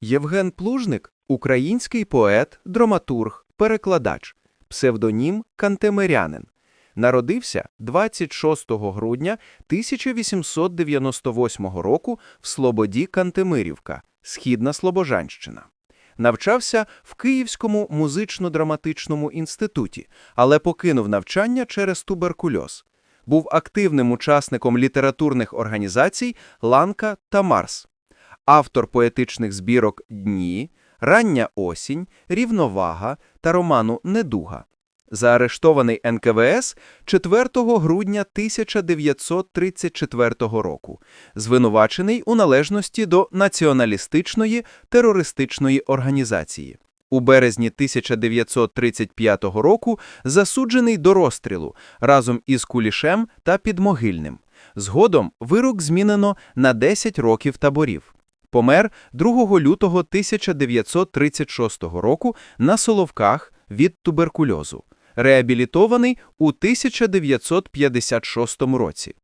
Євген Плужник український поет, драматург, перекладач, псевдонім Кантемирянин. Народився 26 грудня 1898 року в Слободі Кантемирівка, Східна Слобожанщина. Навчався в Київському музично-драматичному інституті, але покинув навчання через туберкульоз. Був активним учасником літературних організацій «Ланка» та «Марс». Автор поетичних збірок «Дні», «Рання осінь», «Рівновага» та роману «Недуга». Заарештований НКВС 4 грудня 1934 року, звинувачений у належності до націоналістичної терористичної організації. У березні 1935 року засуджений до розстрілу разом із Кулішем та Підмогильним. Згодом вирок змінено на 10 років таборів. Помер 2 лютого 1936 року на Соловках від туберкульозу. Реабілітований у 1956 році.